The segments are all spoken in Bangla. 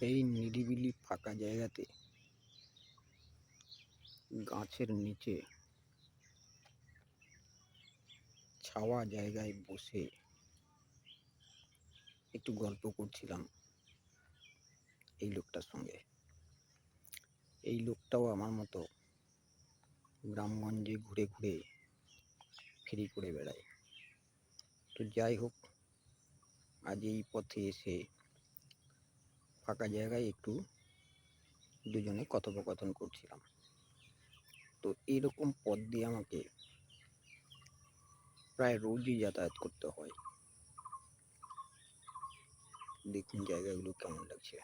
এই নিরিবিলি ফাঁকা জায়গাতে গাছের নিচে ছাওয়া জায়গায় বসে একটু গল্প করছিলাম এই লোকটার সঙ্গে। এই লোকটাও আমার মতো গ্রামগঞ্জে ঘুরে ঘুরে ফেরি করে বেড়ায়। তো যাই হোক, আজ এই পথে এসে ফাঁকা জায়গায় একটু দুজনে কথোপকথন করছিলাম। তো এরকম পথ দিয়ে আমাকে প্রায় রোজই যাতায়াত করতে হয়। দেখুন জায়গাগুলো কেমন লাগছে।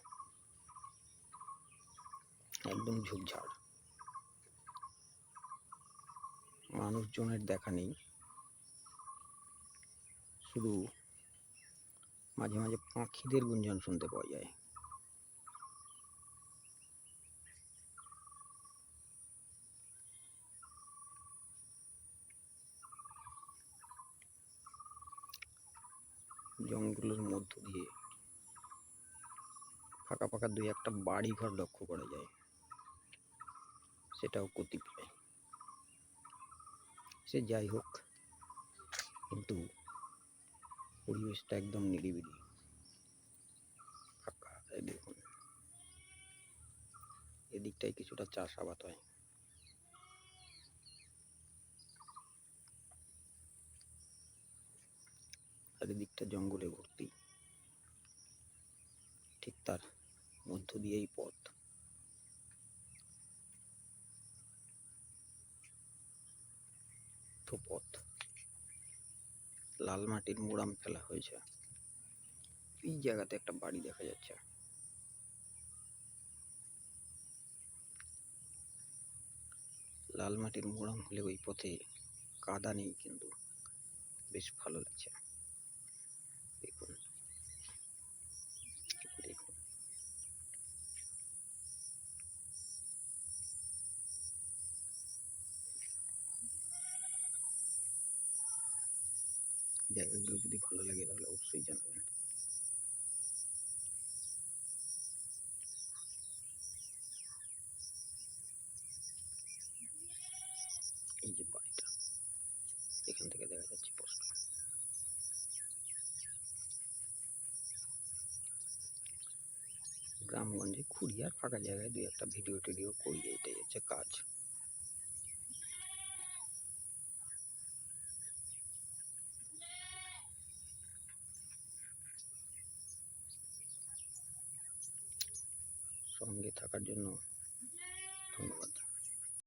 একদম ঝোপঝাড়। মানুষজনের দেখা নেই। শুধু মাঝে মাঝে পাখিদের গুঞ্জন শুনতে পাওয়া যায়। জঙ্গলের মধ্য দিয়ে। ফাঁকা ফাঁকা দুই একটা বাড়ি ঘর লক্ষ্য করা যায়। সেটাও কতিপয় সে যাই হোক, কিন্তু পরিবেশটা একদম নিরিবিলি। ফাঁকা, এই দেখুন। এদিকটায় কিছুটা চাষাবাদ হয়। আর এদিকটা জঙ্গলে ভর্তি। ঠিক তার মধ্য দিয়েই পথ। পথ। লাল মাটির মোড়াম ফেলা হয়েছে। এই জায়গাতে একটা বাড়ি দেখা যাচ্ছে। লাল মাটির মোড়াম হলে ওই পথে কাদা নেই কিন্তু বেশ ভালো লাগছে। দেখুন জায়গাগুলো যদি ভালো লাগে তাহলে অবশ্যই জানাবেন। গ্রামগঞ্জে ঘুরি আর ফাঁকা জায়গায় দুই একটা ভিডিও টিডিও করি, এটাই হচ্ছে কাজ। সঙ্গে থাকার জন্য